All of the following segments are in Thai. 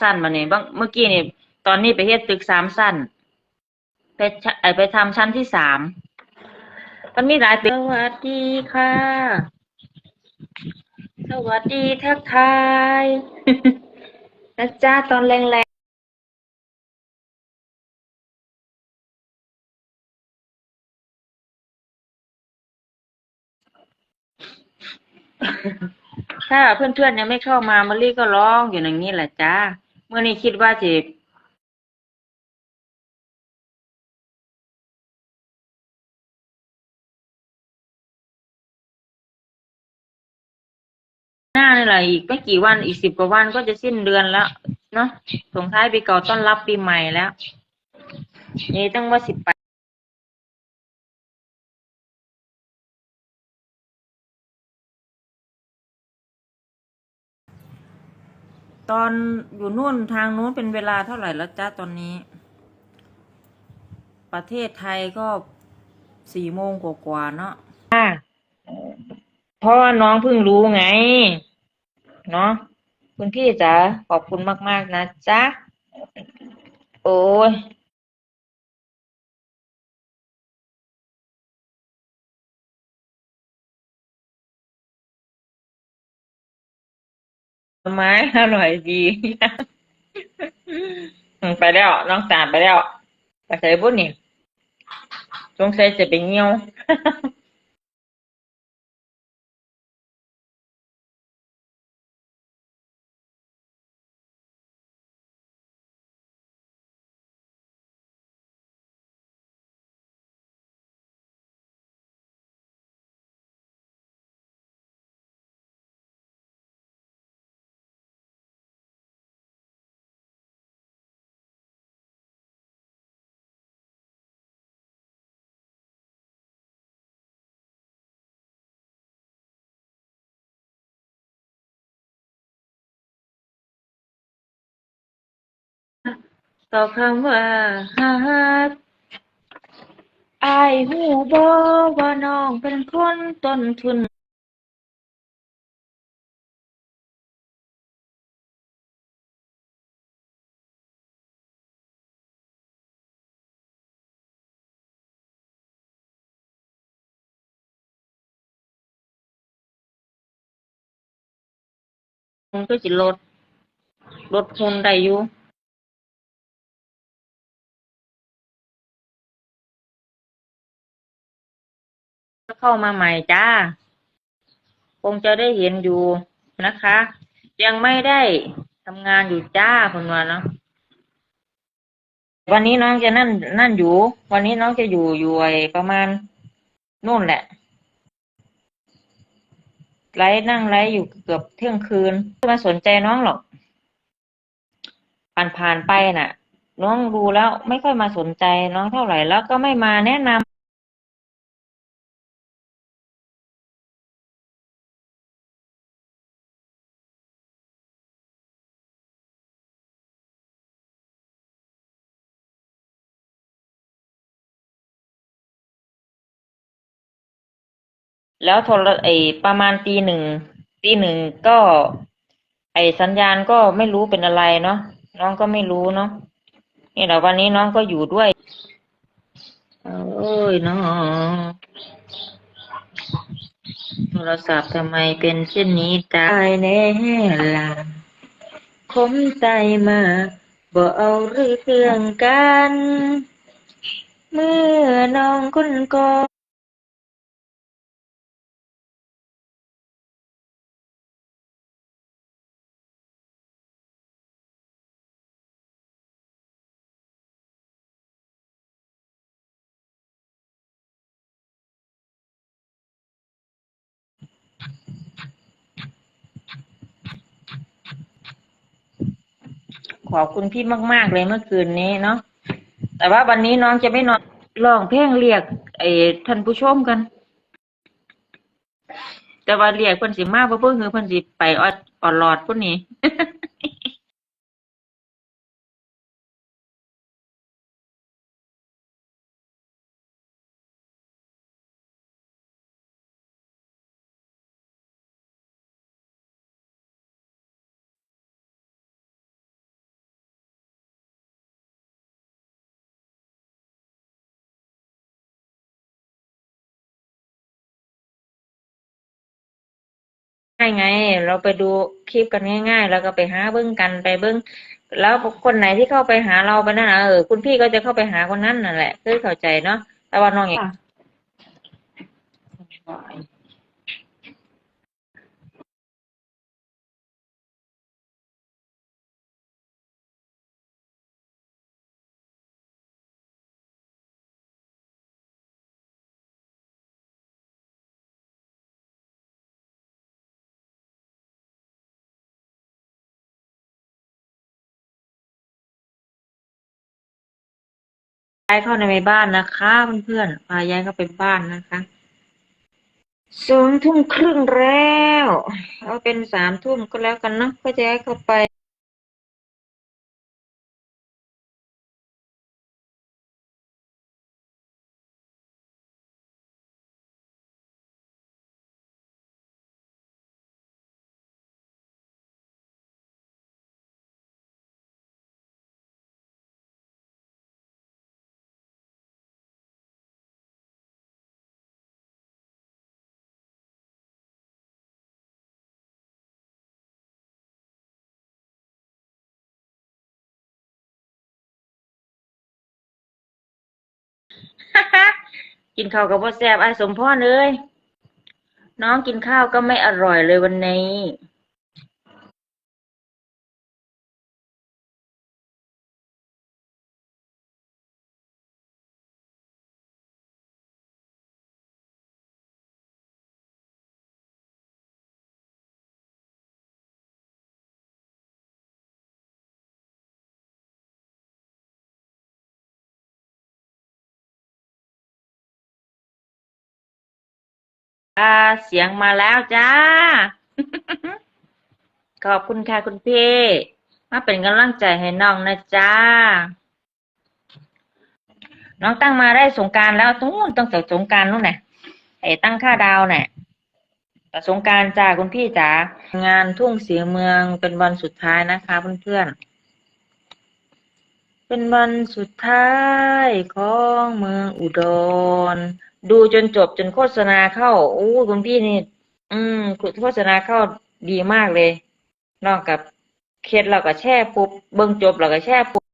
สั้นมาเนี่ยบางเมื่อกี้นี่ตอนนี้ไปเฮ็ดตึกสามสั้นไปชะเอ่อไปทำชั้นที่สามมันมีหลายตึกสวัสดีค่ะ สวัสดีทักทายนะจ้าตอนแรงๆถ้าเพื่อนๆยังไม่เข้ามามะลิก็ร้องอยู่อย่างนี้แหละจ้าเมื่อนี้คิดว่าจะหน้านี่แหละอีกไม่กี่วันอีกสิบกว่าวันก็จะสิ้นเดือนแล้วเนาะส่งท้ายปีเก่าต้อนรับปีใหม่แล้วนี่ตั้งว่าสิบแป ตอนอยู่นู่นทางนู้นเป็นเวลาเท่าไหร่แล้วจ้าตอนนี้ ประเทศไทยก็สี่โมงกว่าๆเนาะเพราะว่าน้องเพิ่งรู้ไง เนาะคุณพี่จ๋าขอบคุณมาก ๆ นะจ๊ะ โอ้ย ไม้อร่อยดีไปแล้วน้องสาลไปแล้วไปใส่บุญนี่สงสัยจะไปเงี้ยว ต่อคำว่าฮักอายหูบ่ว่าน้องเป็นคนต้นทุนมันก็จะลด ลดคนได้อยู่ เข้ามาใหม่จ้า คงจะได้เห็นอยู่นะคะ ยังไม่ได้ทำงานอยู่จ้าคนว่าเนาะวันนี้น้องจะนั่นนั่นอยู่ วันนี้น้องจะอยู่อยู่ไอประมาณนู่นแหละไลฟ์นั่งไลฟ์อยู่เกือบเที่ยงคืนไม่มาสนใจน้องหรอก ผ่านผ่านไปน่ะ น้องดูแล้วไม่ค่อยมาสนใจน้องเท่าไหร่แล้วก็ไม่มาแนะนำ แล้วโทรไอประมาณตีหนึ่งตีหนึ่งก็ ไอสัญญาณก็ไม่รู้เป็นอะไรเนาะน้องก็ไม่รู้เนาะนี่แหละวันนี้น้องก็อยู่ด้วยโอ้ยน้องโทรศัพท์ทำไมเป็นเช่นนี้ตายแน่ล่ะคมใจมาบ่เอาเรื่องกัน เมื่อน้องคนก่อ ขอบคุณพี่มาก ๆ เลยเมื่อคืนนี้เนาะแต่ว่าวันนี้น้องจะไม่นอนลองเพลงเรียกไอ้ท่านผู้ชมกัน แต่ว่าเรียกเพิ่นสิมาบ่เพิ่นคือเพิ่นสิไปออดออดหลอดพุ่นนี้ายไง เราไปดูคลิปกันง่าย ๆ แล้วก็ไปหาเบิ้งกันไปเบิ้งแล้วคนไหนที่เข้าไปหาเราไปนั่นน่ะเออคุณพี่ก็จะเข้าไปหาคนนั้นนั่นแหละคือเข้าใจเนาะแต่ว่าน้องอย่าง ย้ายเข้าในบ้านนะคะเพื่อนๆพาย้ายเข้าไปบ้านนะคะสองทุ่มครึ่งแล้ว เอาเป็นสามทุ่มก็แล้วกันเนาะก็จะย้ายเข้าไป กินข้าวกับพ่อแซ่บไอ้สมพ่อเลย น้องกินข้าวก็ไม่อร่อยเลยวันนี้ อ่าเสียงมาแล้วจ้า ขอบคุณค่ะคุณพี่ มาเป็นกำลังใจให้น้องนะจ้า น้องตั้งมาได้สงการแล้วตรงต้องแต่สงการนู่นน่ะไอ้ตั้งค่าดาวน่ะแต่สงการจ้าคุณพี่จ๋างานทุ่งเสียเมืองเป็นวันสุดท้ายนะคะเพื่อนๆเป็นวันสุดท้ายของเมืองอุดรดูจนจบจนโฆษณาเข้าอู้คุณพี่นี่ อืมโฆษณาเข้าดีมากเลย นอกกับเคสเราก็แช่ปุ๊บเบิ้งจบเราก็แช่ปุ๊บ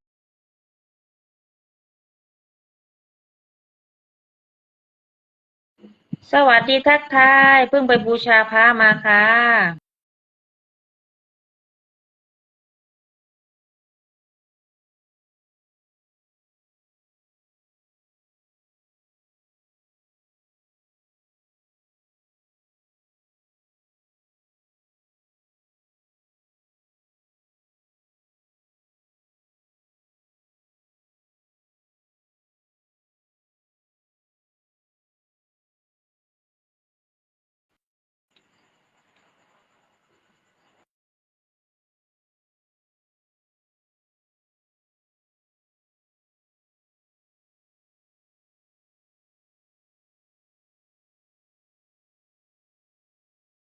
สวัสดีทักทาย เพิ่งไปบูชาพระมาค่ะ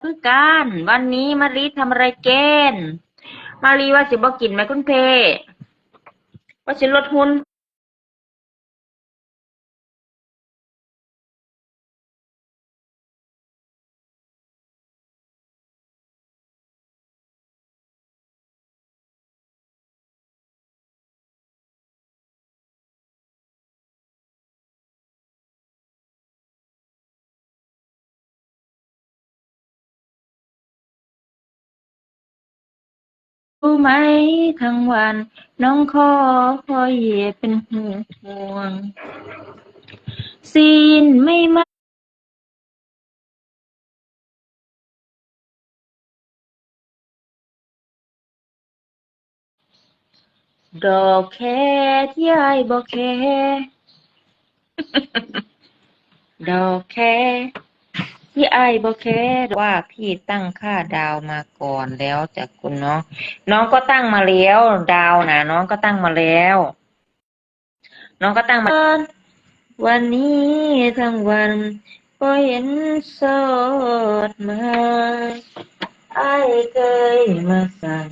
คือการวันนี้มารีทำอะไรเกนมารีว่าสิบ่กินไหมคุณเพว่าสิลดหุ่น รู้ไหมทั้งวัน น้องคอยเหยเป็นห่วงซีนไม่มาดอกแค่ที่ยายบอกแค่ดอกแค่ ที่ไอ้บอกแค่ว่าพี่ตั้งค่าดาวมาก่อนแล้วจากคุณน้อง น้องก็ตั้งมาแล้วดาวนะน้องก็ตั้งมาแล้ว น้องก็ตั้งมาวันนี้ทั้งวันก็เห็นสดมาไอ้เคยมาสั่ง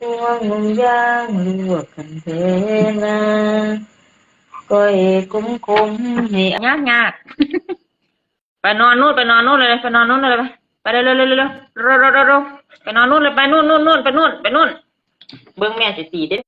ห่วงนุ่งยางลวกกันเทนาก้อยคุ้มคุ้มให้ยากยาก ไปนอนนู่นไปนอนนู่นเลยไปนอนนู่นเลยไปไปเร็วเร็วเร็วเร็วเร็วเร็วเร็วไปนอนนู่นเลยไปนู่นนู่นนู่นไปนู่นไปน่นเบื้องแม่สิตีเด้